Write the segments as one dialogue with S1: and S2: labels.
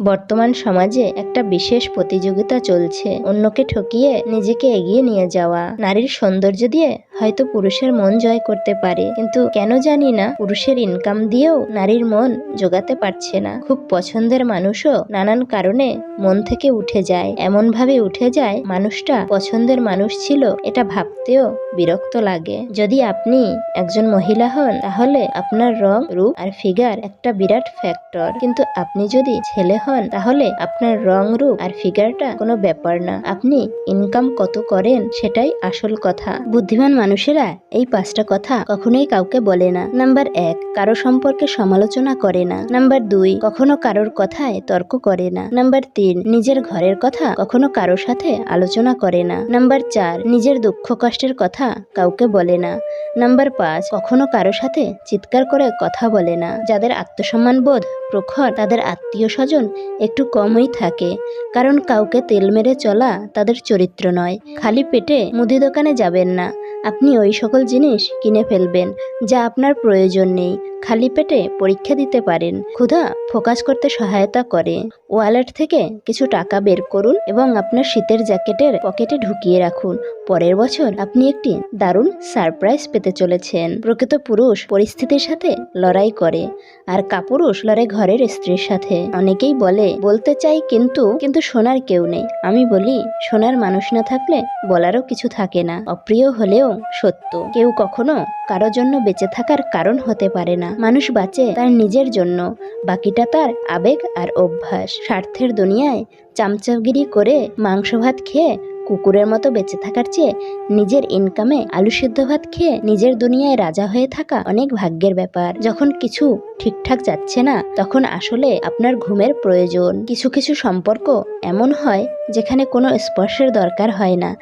S1: বর্তমান সমাজে একটা বিশেষ প্রতিযোগিতা চলছে। অন্যকে ঠকিয়ে নিজেকে এগিয়ে নিয়ে যাওয়া। নারীর সৌন্দর্য দিয়ে হয়তো পুরুষের মন জয় করতে পারে। কিন্তু কেন জানি না, পুরুষের ইনকাম দিয়েও নারীর মন জোগাতে পারছে না। খুব পছন্দের মানুষও নানান কারণে মন থেকে উঠে যায়। এমন ভাবে উঠে যায়, মানুষটা পছন্দের মানুষ ছিল এটা ভাবতেও বিরক্ত লাগে। যদি আপনি একজন মহিলা হন, তাহলে আপনার রং, রূপ আর ফিগার একটা বিরাট ফ্যাক্টর কিন্তু আপনি যদি ছেলে হন, তাহলে আপনার রং রূপ আর ফিগারটা কোনো ব্যাপার না। আপনি ইনকাম কত করেন সেটাই আসল কথা। বুদ্ধিমান মানুষেরা এই পাঁচটা কথা কখনোই কাউকে বলে না। নাম্বার এক, কারও সম্পর্কে সমালোচনা করে না। নাম্বার দুই, কখনো কারোর কথায় তর্ক করে না। নাম্বার তিন, নিজের ঘরের কথা কখনো কারোর সাথে আলোচনা করে না। নাম্বার চার, নিজের দুঃখ কষ্টের কথা কাউকে বলে না। নাম্বার পাঁচ, কখনো কারও সাথে চিৎকার করে কথা বলে না। যাদের আত্মসম্মান বোধ প্রখর, তাদের আত্মীয় স্বজন একটু কমই থাকে। কারণ কাউকে তেল মেরে চলা তাদের চরিত্র নয়। খালি পেটে মুদি দোকানে যাবেন না। আপনি ওই সকল জিনিস কিনে ফেলবেন, যা আপনার প্রয়োজন নেই। খালি পেটে পরীক্ষা দিতে পারেন। ক্ষুধা ফোকাস করতে সহায়তা করে। ওয়ালেট থেকে কিছু টাকা বের করুন এবং আপনার শীতের জ্যাকেটের পকেটে ঢুকিয়ে রাখুন। পরের বছর আপনি একটি দারুণ সারপ্রাইজ পেতে চলেছেন। প্রকৃত পুরুষ পরিস্থিতির সাথে লড়াই করে আর কাপুরুষ লড়াই ঘরের স্ত্রীর সাথে। অনেকেই বলে, বলতে চাই কিন্তু কিন্তু শোনার কেউ নেই। আমি বলি, শোনার মানুষ না থাকলে বলারও কিছু থাকে না। অপ্রিয় হলেও সত্য। কেউ কখনো কারও জন্য বেঁচে থাকার কারণ হতে পারে না। মানুষ বাঁচে তার নিজের জন্য, বাকিটা তার আবেগ আর অভ্যাস। স্বার্থের দুনিয়ায় চামচাগিরি করে মাংস ভাত খেয়ে কুকুরের মতো বেঁচে থাকার চেয়ে নিজের ইনকামে আলু সিদ্ধ ভাত খেয়ে নিজের দুনিয়ায় রাজা হয়ে থাকা অনেক ভাগ্যের ব্যাপার। যখন কিছু ঠিকঠাক যাচ্ছে না, তখন আসলে আপনার ঘুমের প্রয়োজন। কিছু কিছু সম্পর্ক এমন হয় যেখানে কোনো স্পর্শের দরকার হয় না।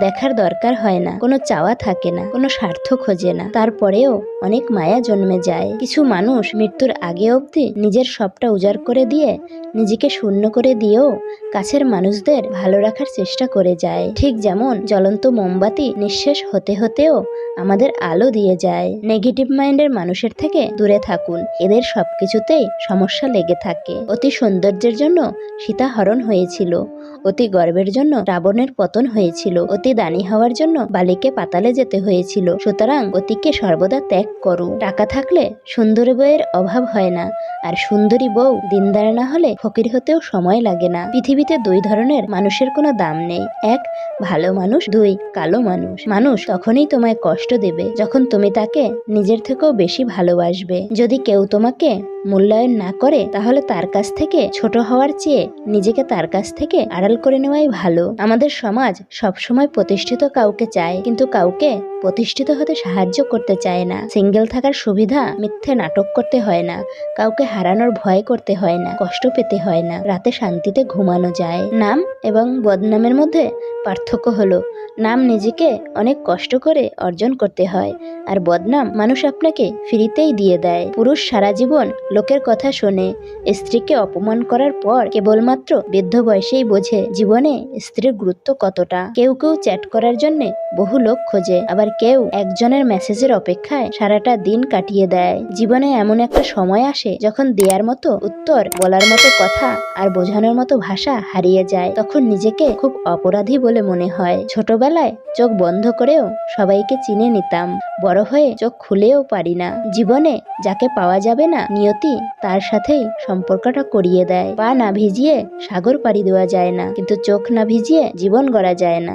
S1: দেখার দরকার হয় না। কোনো চাওয়া থাকে না, কোনো স্বার্থ খোঁজে না। তারপরেও অনেক মায়া জন্মে যায়। কিছু মানুষ মৃত্যুর আগে অবধি নিজের সবটা উজাড় করে দিয়ে, নিজেকে শূন্য করে দিয়েও কাছের মানুষদের ভালো রাখার চেষ্টা করে যায়। ঠিক যেমন জ্বলন্ত মোমবাতি নিঃশেষ হতে হতেও আমাদের আলো দিয়ে যায়। নেগেটিভ মাইন্ডের মানুষের থেকে দূরে থাকুন। এদের সবকিছুতেই সমস্যা লেগে থাকে। অতি সৌন্দর্যের জন্য সীতাহরণ হয়েছিল। অতি গর্বের জন্য রাবণের পতন হয়েছিল। অতি দানি হওয়ার জন্য বালিকে পাতালে যেতে হয়েছিল। সুতরাং অতিকে সর্বদা ত্যাগ করো। টাকা থাকলে সুন্দরী বউয়ের অভাব হয় না। আর সুন্দরী বউ দিনদার না হলে ফকির হতেও সময় লাগে না। পৃথিবীতে দুই ধরনের মানুষের কোনো দাম নেই। এক, ভালো মানুষ। দুই, কালো মানুষ। মানুষ তখনই তোমায় কষ্ট দেবে, যখন তুমি তাকে নিজের থেকেও বেশি ভালোবাসবে। যদি কেউ তোমাকে মূল্যায়ন না করে, তাহলে তার কাছ থেকে, ছোট হওয়ার চেয়ে নিজেকে তার কাছ থেকে আড়াল করে নেওয়াই ভালো। আমাদের সমাজ সবসময় প্রতিষ্ঠিত কাউকে চায়, কিন্তু কাউকে প্রতিষ্ঠিত হতে সাহায্য করতে চায় না। সিঙ্গেল থাকার সুবিধা মিথ্যে নাটক করতে হয় না, কাউকে হারানোর ভয় করতে হয় না, কষ্ট পেতে হয় না, রাতে শান্তিতে ঘুমানো যায়। নাম এবং বদনামের মধ্যে পার্থক্য হলো, নাম নিজেকে অনেক কষ্ট করে অর্জন করতে হয়, আর বদনাম মানুষ আপনাকে ফ্রিতেই দিয়ে দেয়। পুরুষ সারা জীবন লোকের কথা শোনে স্ত্রীকে অপমান করার পর কেবলমাত্র বৃদ্ধ বয়সেই বোঝে জীবনে স্ত্রীর গুরুত্ব কতটা। কেউ কেউ চ্যাট করার জন্য বহু লোক খোঁজে, আবার কেউ একজনের মেসেজের অপেক্ষায় সারাটা দিন কাটিয়ে দেয়। জীবনে এমন একটা সময় আসে যখন দেয়ার মতো উত্তর, বলার মতো কথা আর বোঝানোর মতো ভাষা হারিয়ে যায়। তখন নিজেকে খুব অপরাধী বলে মনে হয়। ছোটবেলায় চোখ বন্ধ করেও সবাইকে চিনে নিতাম। বড় হয়ে চোখ খুলেও পারি না। জীবনে যাকে পাওয়া যাবে না, নিয়তি তার সাথেই সম্পর্কটা করিয়ে দেয়। পা না ভিজিয়ে সাগর পাড়ি দেওয়া যায় না, কিন্তু চোখ না ভিজিয়ে জীবন গড়া যায় না।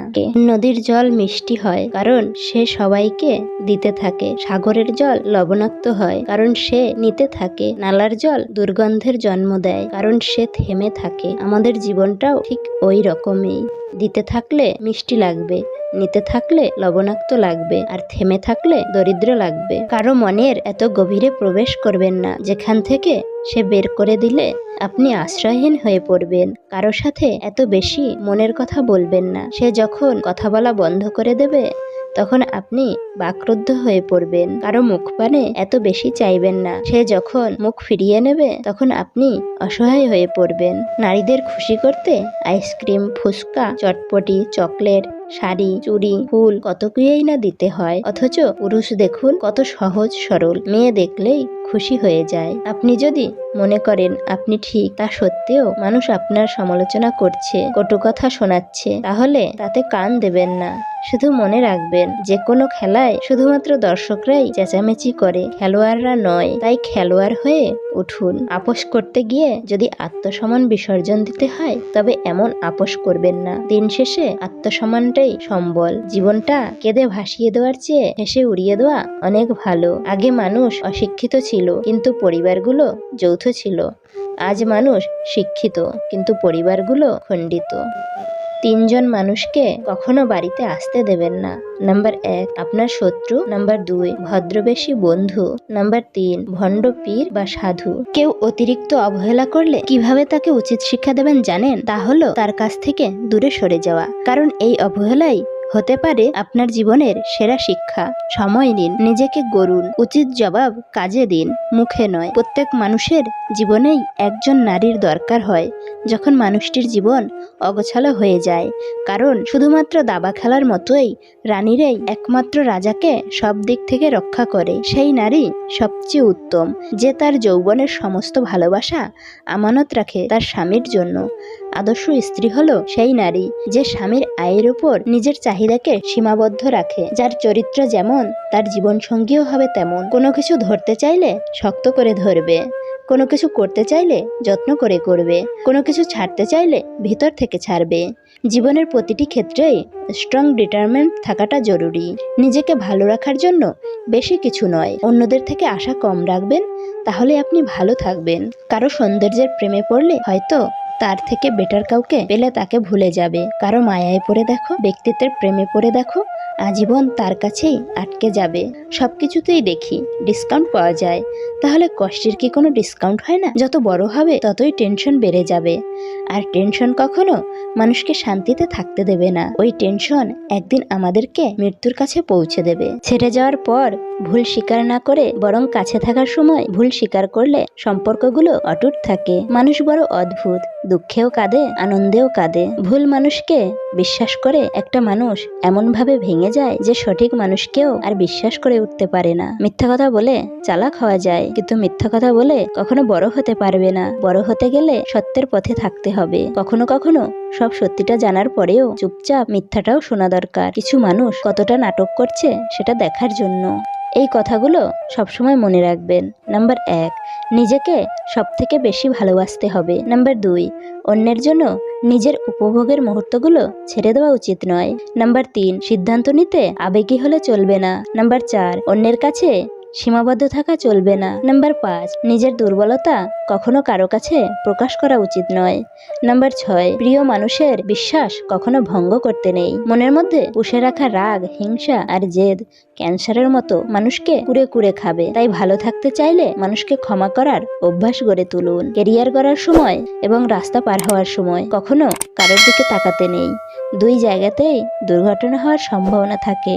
S1: নদীর জল মিষ্টি হয়, কারণ সে সবাইকে দিতে থাকে। সাগরের জল লবণাক্ত হয়, কারণ সে নিতে থাকে। নালার জল দুর্গন্ধের জন্ম দেয়, কারণ সে থেমে থাকে। আমাদের জীবনটাও ঠিক ওই রকমই। দিতে থাকলে মিষ্টি লাগবে, নিতে থাকলে লবণাক্ত লাগবে, আর থেমে থাকলে দরিদ্র লাগবে। কারও মনের এত গভীরে প্রবেশ করবেন না, যেখান থেকে সে বের করে দিলে আপনি আশ্রয়হীন হয়ে পড়বেন। কারও সাথে এত বেশি মনের কথা বলবেন না। সে যখন কথা বলা বন্ধ করে দেবে তখন আপনি বাকরুদ্ধ হয়ে পড়বেন। কারও মুখ পানে এত বেশি চাইবেন না। সে যখন মুখ ফিরিয়ে নেবে, তখন আপনি অসহায় হয়ে পড়বেন। নারীদের খুশি করতে আইসক্রিম, ফুচকা, চটপটি, চকলেট, শাড়ি, চুড়ি, ফুল, কত কিছুই না দিতে হয়। অথচ পুরুষ দেখুন কত সহজ সরল। মেয়ে দেখলেই খুশি হয়ে যায়। আপনি যদি মনে করেন আপনি ঠিক, তা সত্ত্বেও মানুষ আপনার সমালোচনা করছে, কটু কথা শোনাচ্ছে, তাহলে তাতে কান দেবেন না। শুধু মনে রাখবেন, যে কোনো খেলায় শুধুমাত্র দর্শকরাই চেঁচামেচি করে, খেলোয়াড়রা নয়, তাই খেলোয়াড় হয়ে উঠুন। আপোষ করতে গিয়ে যদি আত্মসম্মান বিসর্জন দিতে হয়, তবে এমন আপোষ করবেন না। দিন শেষে আত্মসম্মানটাই সম্বল। জীবনটা কেঁদে ভাসিয়ে দেওয়ার চেয়ে হেসে উড়িয়ে দেওয়া অনেক ভালো। আগে মানুষ অশিক্ষিত ছিল, কিন্তু পরিবারগুলো যৌথ ছিল। আজ মানুষ শিক্ষিত, কিন্তু পরিবারগুলো খণ্ডিত। তিনজন মানুষকে কখনো বাড়িতে আসতে দেবেন না। নাম্বার এক, আপনার শত্রু। নাম্বার দুই, ভদ্রবেশী বন্ধু। নাম্বার তিন, ভণ্ড পীর বা সাধু। কেউ অতিরিক্ত অবহেলা করলে কীভাবে তাকে উচিত শিক্ষা দেবেন জানেন? তা হলো তার কাছ থেকে দূরে সরে যাওয়া। কারণ এই অবহেলাই হতে পারে আপনার জীবনের সেরা শিক্ষা। সময় নিন, নিজেকে গড়ুন, উচিত জবাব কাজে দিন, মুখে নয়। প্রত্যেক মানুষের জীবনেই একজন নারীর দরকার হয়, যখন মানুষটির জীবন অগোছালো হয়ে যায়। কারণ শুধুমাত্র দাবা খেলার মতোই রানীরাই একমাত্র রাজাকে সব দিক থেকে রক্ষা করে। সেই নারী সবচেয়ে উত্তম, যে তার যৌবনের সমস্ত ভালোবাসা আমানত রাখে তার স্বামীর জন্য। আদর্শ স্ত্রী হলো সেই নারী, যে স্বামীর আয়ের উপর নিজের চাহিদাকে সীমাবদ্ধ রাখে। যার চরিত্র যেমন, তার জীবনসঙ্গীও হবে তেমন। কোনো কিছু ধরতে চাইলে শক্ত করে ধরবে। কোনো কিছু করতে চাইলে যত্ন করে করবে। কোনো কিছু ছাড়তে চাইলে ভিতর থেকে ছাড়বে। জীবনের প্রতিটি ক্ষেত্রেই স্ট্রং ডিটারমেন্ট থাকাটা জরুরি। নিজেকে ভালো রাখার জন্য বেশি কিছু নয়। অন্যদের থেকে আশা কম রাখবেন তাহলে আপনি ভালো থাকবেন। কারও সৌন্দর্যের প্রেমে পড়লে হয়তো তার থেকে বেটার কাউকে পেলে তাকে ভুলে যাবে। কারও মায়ায় পড়ে দেখো, ব্যক্তিত্বের প্রেমে পড়ে দেখো, আজীবন তার কাছেই আটকে যাবে। সব কিছুতেই দেখি ডিসকাউন্ট পাওয়া যায়। তাহলে কষ্টের কি কোনো ডিসকাউন্ট হয় না? যত বড় হবে ততই টেনশন বেড়ে যাবে। আর টেনশন কখনো মানুষকে শান্তিতে থাকতে দেবে না। ওই টেনশন একদিন আমাদেরকে মৃত্যুর কাছে পৌঁছে দেবে। ছেড়ে যাওয়ার পর ভুল স্বীকার না করে বরং কাছে থাকার সময় ভুল স্বীকার করলে সম্পর্কগুলো অটুট থাকে। মানুষ বড় অদ্ভুত। দুঃখেও কাঁদে, আনন্দেও কাঁদে। ভুল মানুষকে বিশ্বাস করে একটা মানুষ এমনভাবে ভেঙে যায় যে সঠিক মানুষকেও আর বিশ্বাস করে উঠতে পারে না। মিথ্যা কথা বলে চালাক হওয়া যায়, কিন্তু মিথ্যা কথা বলে কখনো বড় হতে পারবে না। বড় হতে গেলে সত্যের পথে থাকতে হবে। কখনো কখনো সব সত্যিটা জানার পরেও চুপচাপ মিথ্যাটাও শোনা দরকার। কিছু মানুষ কতটা নাটক করছে সেটা দেখার জন্য। এই কথাগুলো সবসময় মনে রাখবেন। নাম্বার এক, নিজেকে সব থেকে বেশি ভালোবাসতে হবে। নাম্বার দুই, অন্যের জন্য নিজের উপভোগের মুহূর্তগুলো ছেড়ে দেওয়া উচিত নয়। নাম্বার তিন, সিদ্ধান্ত নিতে আবেগী হলে চলবে না। নাম্বার চার, অন্যের কাছে সীমাবদ্ধ থাকা চলবে না। নাম্বার পাঁচ, নিজের দুর্বলতা কখনো কারও কাছে প্রকাশ করা উচিত নয়। নাম্বার ছয়, প্রিয় মানুষের বিশ্বাস কখনো ভঙ্গ করতে নেই। মনের মধ্যে পুষে রাখা রাগ, হিংসা আর জেদ ক্যান্সারের মতো মানুষকে কুড়ে কুড়ে খাবে। তাই ভালো থাকতে চাইলে মানুষকে ক্ষমা করার অভ্যাস গড়ে তুলুন। কেরিয়ার করার সময় এবং রাস্তা পার হওয়ার সময় কখনো কারোর দিকে তাকাতে নেই। দুই জায়গাতেই দুর্ঘটনা হওয়ার সম্ভাবনা থাকে।